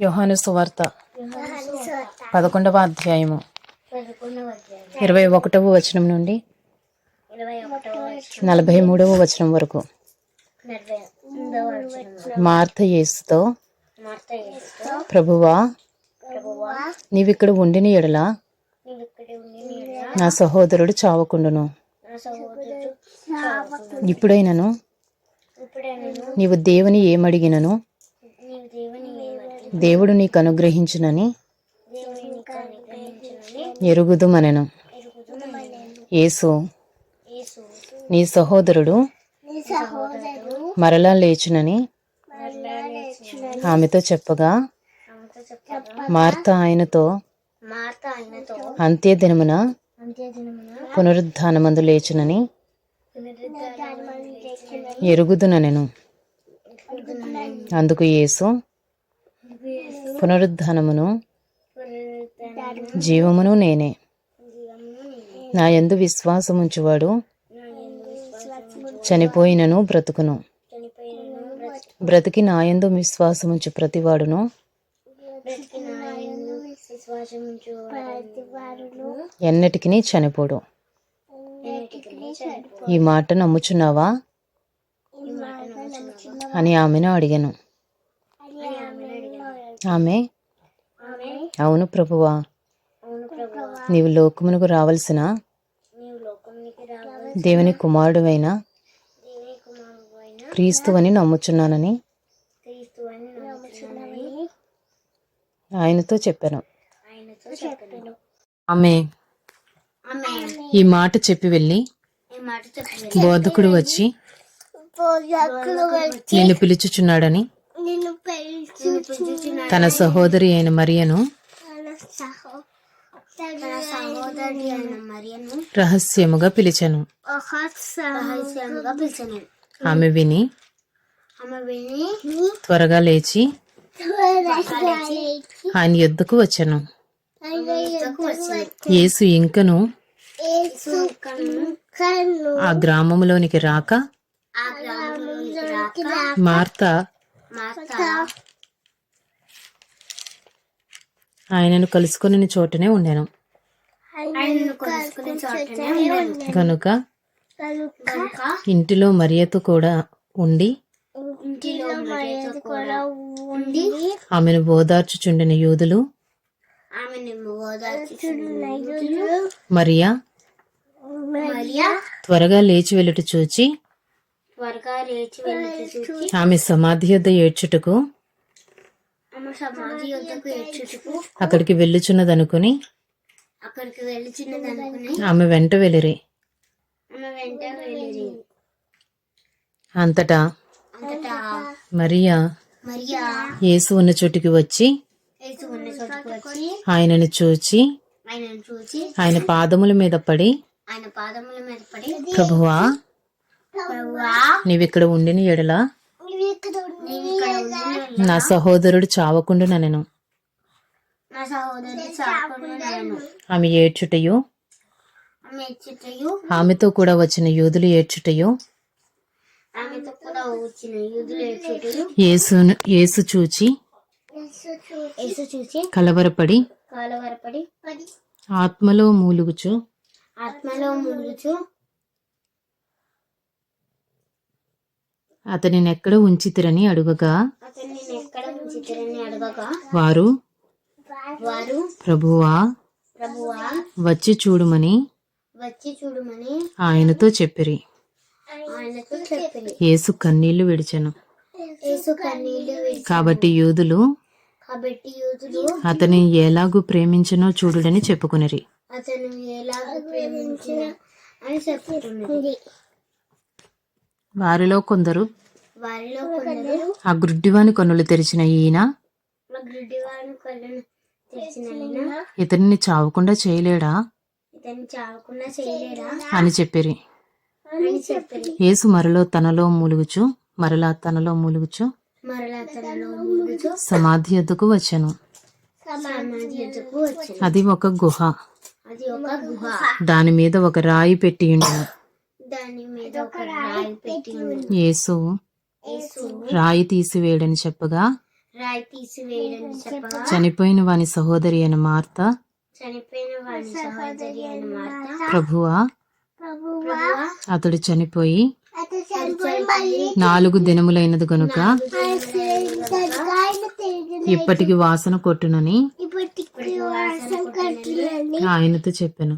యోహాను సువార్త పదకొండవ అధ్యాయము. ఇరవై ఒకటవ వచనం నుండి నలభై మూడవ వచనం వరకు. మార్త యేసుతో ప్రభువా నీవిక్కడ ఉండిన ఎడలా నా సహోదరుడు చావకుండును. ఇప్పుడైనను నీవు దేవుని ఏమడిగినను? దేవుడు నీకు అనుగ్రహించునని ఎరుగుదుమనెను. ఏసు నీ సహోదరుడు మరలా లేచునని ఆమెతో చెప్పగా మార్త ఆయనతో అంత్యదినమున పునరుద్ధానమందు లేచునని ఎరుగుదున నేను అందుకు యేసు పునరుద్ధానమును జీవమును నేనే. నా యందు విశ్వాసముంచువాడు చనిపోయినను బ్రతుకును. బ్రతికి నాయందు విశ్వాసముంచు ప్రతివాడును. ఎన్నటికి చనిపోడు. ఈ మాట నమ్ముచున్నావా? అని ఆమెను అడిగాను. ఆమె. అవును ప్రభువా. నీవు లోకమునకు రావలసిన దేవుని కుమారుడువైన క్రీస్తు అని నమ్ముచున్నానని ఆయనతో చెప్పాను. ఆమె. ఈ మాట చెప్పి వెళ్ళి బోధకుడు వచ్చి నేను పిలుచుచున్నాడని తన సహోదరి అయిన మరియను. రహస్యముగా పిలిచెను. ఆమె విని త్వరగా లేచి ఆయన యుద్ధకు వచ్చను. యేసు ఇంకను ఆ గ్రామంలోనికి రాక మార్త ఆయనను కలుసుకుని చోటనే ఉండేను. కనుక ఇంటిలో మరియతో కూడా ఉండి ఆమెను ఓదార్చుచుండిన యూదులు. మరియా త్వరగా లేచి వెళ్ళుట చూచి త్వరగా లేచి వెళ్ళి చూచి ఆమె సమాధి యొద్ద ఏడ్చుటకు ఆమె సమాధి యుద్ధకు ఏడ్చుటకు అక్కడికి వెళ్ళుచున్నదనుకుని అక్కడికి ఆమె వెంట వెళ్ళిరి. ఆమె వెంట వెళ్ళింది అంతటా అంతటా మరియా మరియా యేసు ఉన్న చోటికి వచ్చి యేసు ఉన్న చోటుకు వచ్చి ఆయనను చూచి ఆయనను చూచి ఆయన పాదముల మీద పడి ఆయన పాదముల మీద పడి ప్రభువా ప్రభువా నీవిక్కడ ఉండిన ఎడలా? నా సహోదరుడు చావకుండా నేను? ఆమె ఏడ్చుటయు? ఆమెతో కూడా వచ్చిన యూదులు ఏడ్చుటయు? యేసు చూచి? కలవరపడి? ఆత్మలో మూలుగుచు? ఆత్మలో మూలుగుచు? అతనిని ఎక్కడ ఉంచితిరని అడుగగా? వారు? వారు? ప్రభువా? ప్రభువా? వచ్చి చూడుమని? వచ్చి చూడమని? ఆయనతో చెప్పిరి. చెప్పింది యేసు కన్నీళ్ళు విడిచెను. యేసు కన్నీళ్ళు విడిచి కాబట్టి యూదులు కాబట్టి యూదులు అతని ఎలాగూ ప్రేమించనో చూడుడని చెప్పుకునిరి. అతను ఎలాగ ప్రేమించిన అని వారిలో కొందరు ఆ గ్రుడ్డివాని కన్నులు తెరిచిన ఈయన ఇతన్ని చావకుండా చేయలేడా? అని చెప్పిరి. యేసు మరలో తనలో మూలుగుచు మరలా తనలో మూలుగుచు సమాధి ఎద్దుకు వచ్చాను. అది ఒక గుహ. దాని మీద ఒక రాయి పెట్టి ఉండను. దాని మీద ఒక రాయి పెట్టి ఉంది. యేసు యేసు. రాయి తీసివేయడని చెప్పగా? రాయి తీసివేయడని చెప్పగా? చనిపోయిన వాని సహోదరి అయిన మార్త? చనిపోయిన వాడి సహోదరి అయిన మార్త? ప్రభువా? ప్రభువా? అతడు చనిపోయి అతడు చనిపోయి మళ్ళీ నాలుగు దినములైనది గనుక ఇప్పటికి వాసన కొట్టునని ఇప్పటికి వాసన కట్టులని ఆయనతో చెప్పాను.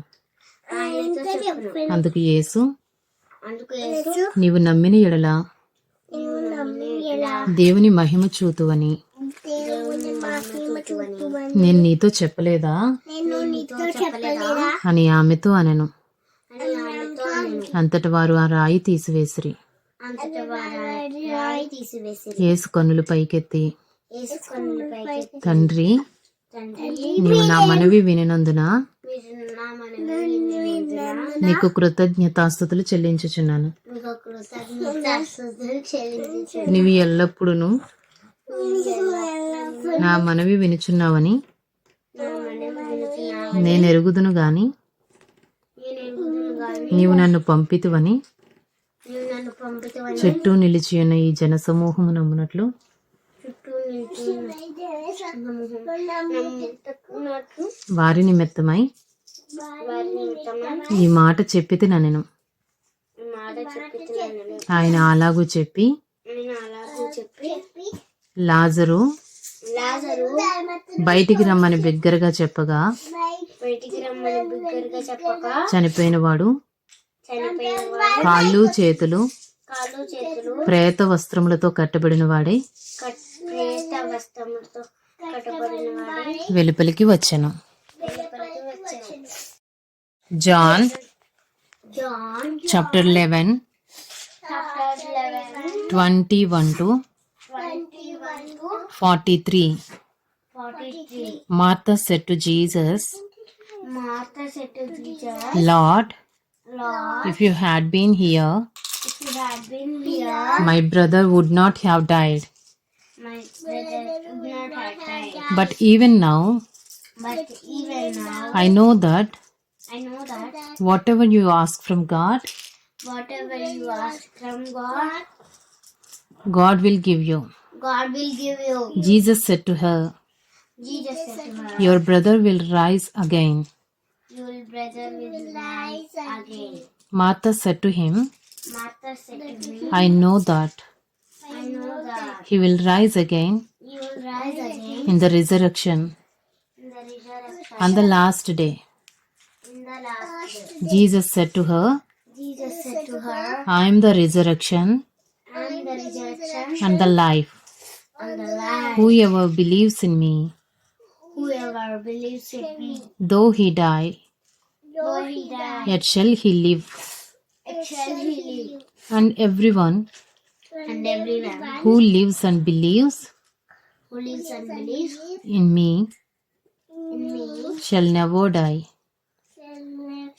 అందుకు యేసు నీవు నమ్మిన ఎడలా దేవుని మహిమ చూతువని. నేను నీతో చెప్పలేదా? అని ఆమెతో అనను. అంతటి వారు ఆ రాయి తీసివేసిరి. ఏసు కన్నులు పైకెత్తి తండ్రి నీవు నా మనవి వినినందున నీకు కృతజ్ఞతాస్థుతులు చెల్లించుచున్నాను. నీవు ఎల్లప్పుడూ నా మనవి వినుచున్నావని నేను ఎరుగుదును గాని నీవు నన్ను పంపితువని చెట్టు నిలిచి ఉన్న ఈ జన సమూహము నమ్మునట్లు వారి నిమిత్తమై ఈ మాట చెప్పితే నేను ఆయన అలాగూ చెప్పి లాజరు బయటికి రమ్మని బిగ్గరగా చెప్పగా చనిపోయిన వాడు కాళ్ళు చేతులు ప్రేత వస్త్రములతో కట్టబడిన వాడే వెలుపలికి వచ్చాను. John, John chapter 11, chapter 11, 21 to 21 to 43. 43. Martha said to Jesus, Martha said to Jesus, Lord, Lord, if you had been here, been here, my brother would not have died. My brother would not have died. But even now, but even now, I know that I know that. Whatever you ask from god whatever you ask from God, god will give you. God will give you. jesus said to her Jesus said to her, your brother will rise again. Your brother will rise again. martha said to him Martha said to him, i know that I know that he will rise again you will rise again in the resurrection in the resurrection. on the last day in the last day. Jesus said to her Jesus said to her, i am the resurrection I am the resurrection and the life and the life. whoever believes in me Whoever believes in me, though he die though he die, yet shall he live it shall he live. and everyone And everyone who lives and believes who lives and believes in me in me shall never die.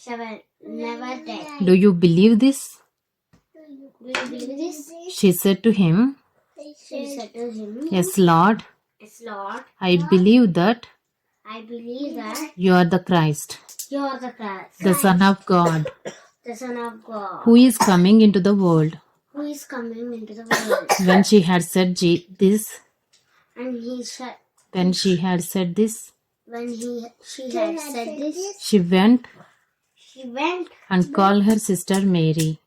Never die. Do you believe this? She said to him, Yes, Lord, Yes, Lord, I believe that I believe that you are the Christ, you are the Christ, the Son of God, the Son of God, who is coming into the world. who is coming into the world. When she had said this, And he said, when she had said this, when he she had said this, she went she went and called her sister Mary,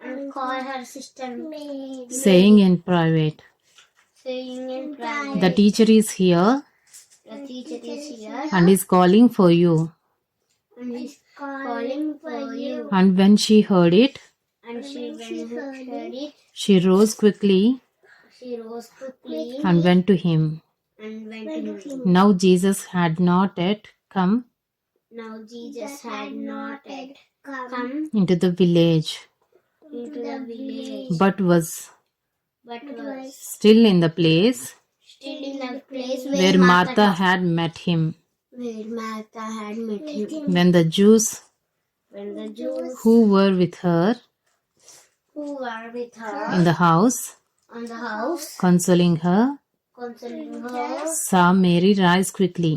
and called her sister Mary, saying in private, saying in private, The teacher is here. The teacher is here. And is calling for you. and he's calling for you. And when she heard it, And she when she heard it, she rose quickly she rose quickly and went to him. and went to him. Now Jesus had not yet come Now Jesus had not yet come into the village, into the village, but was but was still in the place still in the place where, where Martha had met him. where Martha had met him. When the Jews When the Jews who were with her who were with her in the house, on the house, consoling her, consoling her, saw Mary rise quickly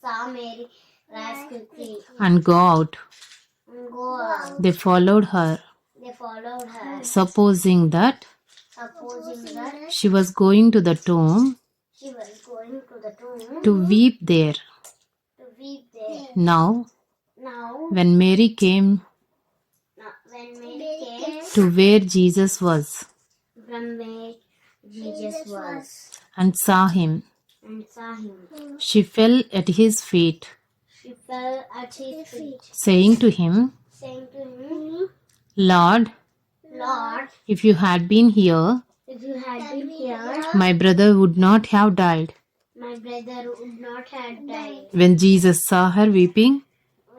saw Mary rise quickly and go out. and go out. They followed her, They followed her, supposing that supposing that she was going to the tomb She was going to the tomb to weep there. to weep there. Now, Now, when Mary came now when Mary came to where Jesus was from where Jesus was and saw him, and saw him, she fell at his feet, she fell at his feet, saying to him, saying to him, Lord, Lord, if you had been here, if you had been here, my brother would not have died. my brother would not have died. When Jesus saw her weeping,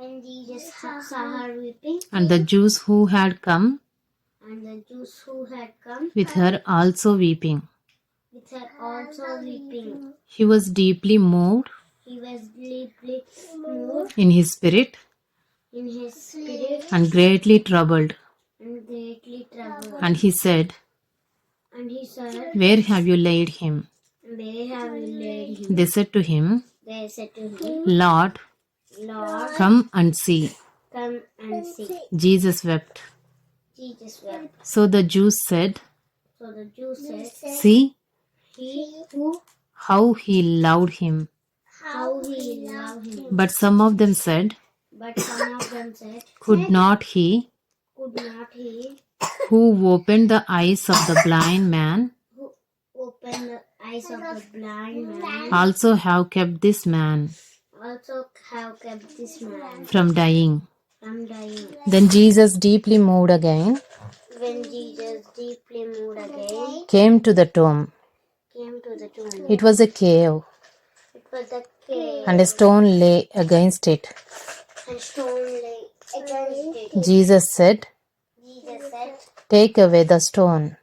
When Jesus saw her weeping, and the Jews who had come and the Jews who had come with her also weeping, with her also weeping, he was deeply moved he was deeply moved in his spirit in his spirit and greatly troubled. and greatly troubled. And he said, And he said, Where have you laid him? Where have you laid him? They said to him, They said to him, Lord, Lord, come and see. come and see. Jesus wept. Jesus wept. So the Jews said, So the Jews said, See He who, how he loved him. How he loved him. But some of them said, But some of them said, Could not he, Could not he who opened the eyes of the blind man, who opened the eyes of the blind man also have kept this man also have kept this man from dying? from dying? Then Jesus, deeply moved again, When Jesus deeply moved again, came to the tomb. came to the tomb. It was a cave, It was the cave, and a stone lay against it. and stone lay against it. Jesus said, Jesus said, Take away the stone.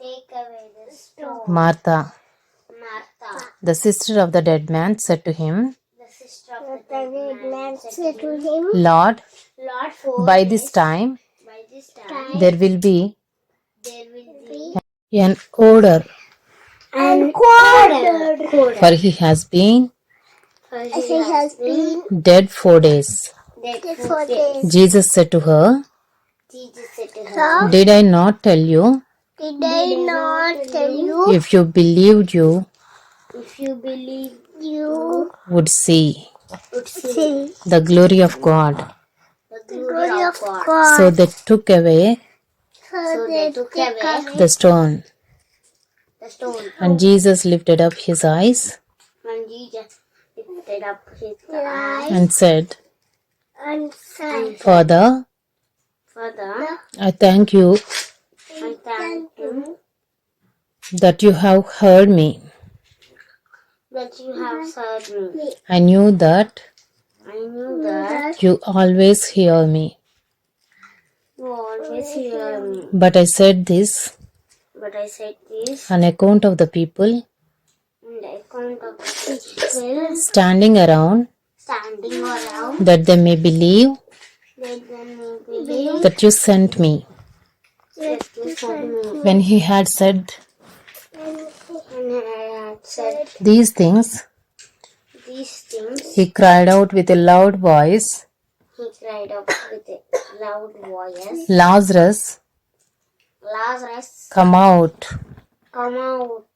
Take away the stone. Martha, Martha, the sister of the dead man, said to him, the sister of the dead man, said to him, Lord, Lord, for by this time by this time there will be there will be an odor, an quarter. quarter. for he has been For he has been dead four days. dead for days. Jesus said to her, Jesus said to her, Did I not tell you, Did I not tell you? if you believed, you If you believe, you would see would see the glory of God? the glory of God. So they took away So they took away the stone, the stone. and Jesus lifted up his eyes Jesus lifted up his eyes and said, and said, Father, Father, I thank you I thank you that you have heard me. that you have served me. I knew that I knew that you always hear me. you always hear me. But I said this But I said this on account of the people the account of the people standing around, standing around that they may believe that they may believe that you sent me. that you sent me. When he had said And said these things, these things, he cried out with a loud voice, he cried out with a loud voice, Lazarus, Lazarus, come out. come out.